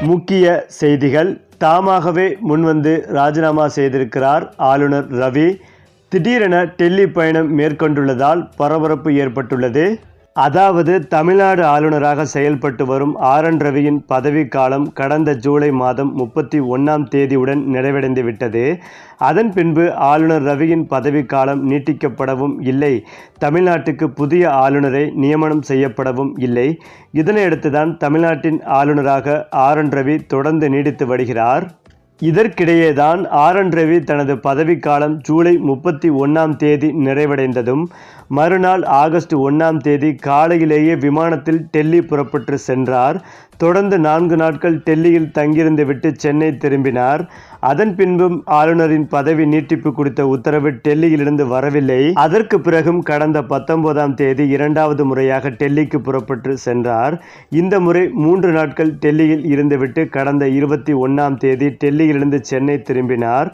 முக்கிய செய்திகள். தாமாகவே முன்வந்து ராஜினாமா செய்திருக்கிறார் ஆளுநர் ரவி. திடீரென டெல்லி பயணம் மேற்கொண்டுள்ளதால் பரபரப்பு ஏற்பட்டுள்ளது. அதாவது தமிழ்நாடு ஆளுநராக செயல்பட்டு வரும் ஆர் என் ரவியின் பதவிக்காலம் கடந்த ஜூலை மாதம் முப்பத்தி ஒன்றாம் தேதியுடன் நிறைவடைந்து விட்டது. அதன் பின்பு ஆளுநர் ரவியின் பதவிக்காலம் நீட்டிக்கப்படவும் இல்லை. தமிழ்நாட்டுக்கு புதிய ஆளுநரை நியமனம் செய்யப்படவும் இல்லை. இதனையடுத்துதான் தமிழ்நாட்டின் ஆளுநராக ஆர் என் ரவி தொடர்ந்து நீடித்து வருகிறார். இதற்கிடையேதான் ஆர் என் ரவி தனது பதவிக்காலம் ஜூலை முப்பத்தி ஒன்றாம் தேதி நிறைவடைந்ததும் மறுநாள் ஆகஸ்ட் ஒன்றாம் தேதி காலையிலேயே விமானத்தில் டெல்லி புறப்பட்டு சென்றார். தொடர்ந்து நான்கு நாட்கள் டெல்லியில் தங்கியிருந்து விட்டு சென்னை திரும்பினார். அதன் பின்பும் ஆளுநரின் பதவி நீட்டிப்பு குறித்த உத்தரவு டெல்லியிலிருந்து வரவில்லை. அதற்கு பிறகும் கடந்த பத்தொன்பதாம் தேதி இரண்டாவது முறையாக டெல்லிக்கு புறப்பட்டு சென்றார். இந்த முறை மூன்று நாட்கள் டெல்லியில் இருந்துவிட்டு கடந்த இருபத்தி ஒன்றாம் தேதி டெல்லியிலிருந்து சென்னை திரும்பினார்.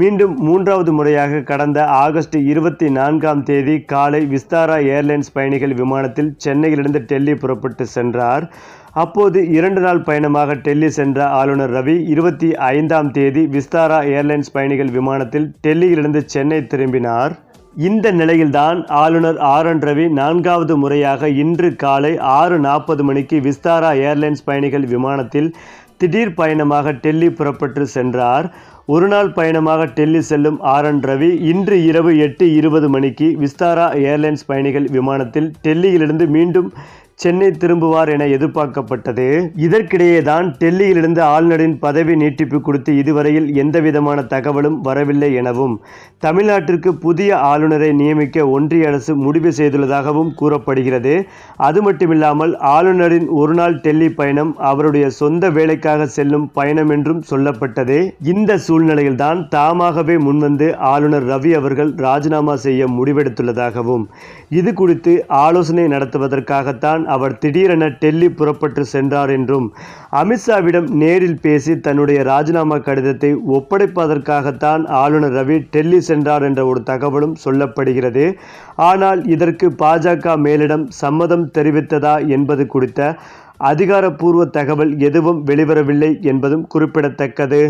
மீண்டும் மூன்றாவது முறையாக கடந்த ஆகஸ்ட் இருபத்தி நான்காம் தேதி காலை விஸ்தாரா ஏர்லைன்ஸ் பயணிகள் விமானத்தில் சென்னையிலிருந்து டெல்லி புறப்பட்டு சென்றார். அப்போது இரண்டு நாள் பயணமாக டெல்லி சென்ற ஆளுநர் ரவி இருபத்தி ஐந்தாம் தேதி விஸ்தாரா ஏர்லைன்ஸ் பயணிகள் விமானத்தில் டெல்லியிலிருந்து சென்னை திரும்பினார். இந்த நிலையில்தான் ஆளுநர் ஆர் என் ரவி நான்காவது முறையாக இன்று காலை ஆறு நாற்பது மணிக்கு விஸ்தாரா ஏர்லைன்ஸ் பயணிகள் விமானத்தில் திடீர் பயணமாக டெல்லி புறப்பட்டு சென்றார். ஒருநாள் பயணமாக டெல்லி செல்லும் ஆர் என் ரவி இன்று இரவு எட்டு இருபது மணிக்கு விஸ்தாரா ஏர்லைன்ஸ் பயணிகள் விமானத்தில் டெல்லியிலிருந்து மீண்டும் சென்னை திரும்புவார் என எதிர்பார்க்கப்பட்டது. இதற்கிடையே தான் டெல்லியிலிருந்து ஆளுநரின் பதவி நீட்டிப்பு குறித்து இதுவரையில் எந்தவிதமான தகவலும் வரவில்லை எனவும் தமிழ்நாட்டிற்கு புதிய ஆளுநரை நியமிக்க ஒன்றிய அரசு முடிவு செய்துள்ளதாகவும் கூறப்படுகிறது. அது மட்டுமில்லாமல் ஆளுநரின் ஒருநாள் டெல்லி பயணம் அவருடைய சொந்த வேலைக்காக செல்லும் பயணம் என்றும் சொல்லப்பட்டது. இந்த சூழ்நிலையில்தான் தாமாகவே முன்வந்து ஆளுநர் ரவி அவர்கள் ராஜினாமா செய்ய முடிவெடுத்துள்ளதாகவும் இது குறித்து ஆலோசனை நடத்துவதற்காகத்தான் அவர் திடீரென டெல்லி புறப்பட்டு சென்றார் என்றும் அமித்ஷாவிடம் நேரில் பேசி தன்னுடைய ராஜினாமா கடிதத்தை ஒப்படைப்பதற்காகத்தான் ஆளுநர் ரவி டெல்லி சென்றார் என்ற ஒரு தகவலும் சொல்லப்படுகிறது. ஆனால் இதற்கு பாஜக மேலிடம் சம்மதம் தெரிவித்ததா என்பது குறித்த அதிகாரப்பூர்வ தகவல் எதுவும் வெளிவரவில்லை என்பதும் குறிப்பிடத்தக்கது.